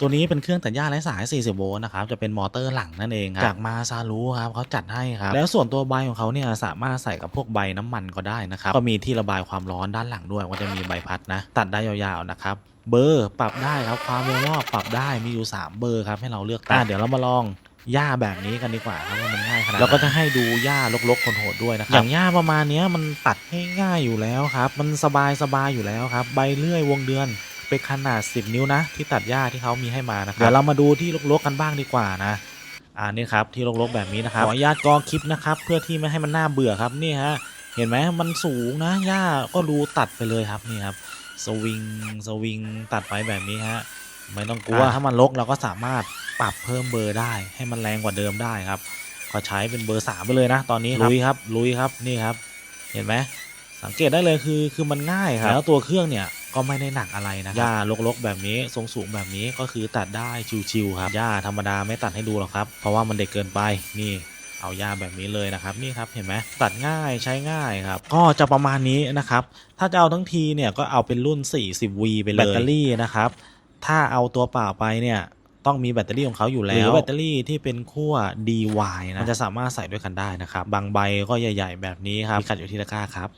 ตัวนี้เป็นเครื่องตัดหญ้าไร้สาย 40 โวลต์นะครับ จะเป็นมอเตอร์หลังนั่นเองครับ จากมาซารุครับเขาจัดให้ครับ แล้วส่วนตัวใบของเขาเนี่ยสามารถใส่กับพวกใบน้ำมันก็ได้นะครับ ก็มีที่ระบายความร้อนด้านหลังด้วย ก็จะมีใบพัดนะ ตัดได้ยาวๆนะครับ เบอร์ปรับได้ครับ ความเร็วรอบปรับได้ มีอยู่ 3 เบอร์ครับให้เราเลือกตัดเดี๋ยวเรามาลองหญ้าแบบนี้กันดีกว่าครับว่ามันง่ายขนาดไหนแล้วก็จะให้ดูหญ้ารกๆคนโหดด้วยนะครับอย่างหญ้าประมาณเนี้ยมันตัดง่ายๆอยู่แล้วครับ มันสบายๆอยู่แล้วครับ ใบเลื่อยวงเดือน เป็นขนาด 10 นิ้วนะ ที่ตัดหญ้าที่เขามีให้มานะครับเดี๋ยวเรามาดูที่รกๆกันบ้างดีกว่านะอ่านี่ครับที่รกๆแบบนี้นะครับขออนุญาตกอคลิปนะครับเพื่อที่ไม่ให้มันน่าเบื่อครับนี่ฮะเห็นไหมมันสูงนะหญ้าก็ดูตัดไปเลยครับนี่ครับสวิงสวิงตัดไปแบบนี้ฮะไม่ต้องกลัวถ้ามันรกเราก็สามารถปรับเพิ่มเบอร์ได้ ให้มันแรงกว่าเดิมได้ครับ ก็ใช้เป็นเบอร์สามไปเลยนะ ตอนนี้ลุยครับลุยครับนี่ครับ เห็นไหมสังเกตได้เลยคือคือมันง่ายครับแล้วตัวเครื่องเนี่ย ก็ไม่ได้หนักอะไรนะหญ้ารกๆแบบนี้ทรงสูงแบบนี้ก็คือตัดได้ชิวๆครับหญ้าธรรมดาไม่ตัดให้ดูหรอกครับ เพราะว่ามันเด็กเกินไปนี่เอาหญ้าแบบนี้เลยนะครับนี่ครับเห็นไหมตัดง่ายใช้ง่ายครับ ก็จะประมาณนี้นะครับ ถ้าจะเอาทั้งทีเนี่ยก็เอาเป็นรุ่น 40V ไปเลยแบตเตอรี่นะครับถ้าเอาตัวเปล่าไปเนี่ยต้องมีแบตเตอรี่ของเขาอยู่แล้วหรือแบตเตอรี่ที่เป็นขั้ว DY นะมันจะสามารถใส่ด้วยกันได้นะครับ บางใบก็ใหญ่ ๆ แบบนี้ครับมีขัดอยู่ที่ตะกร้าครับ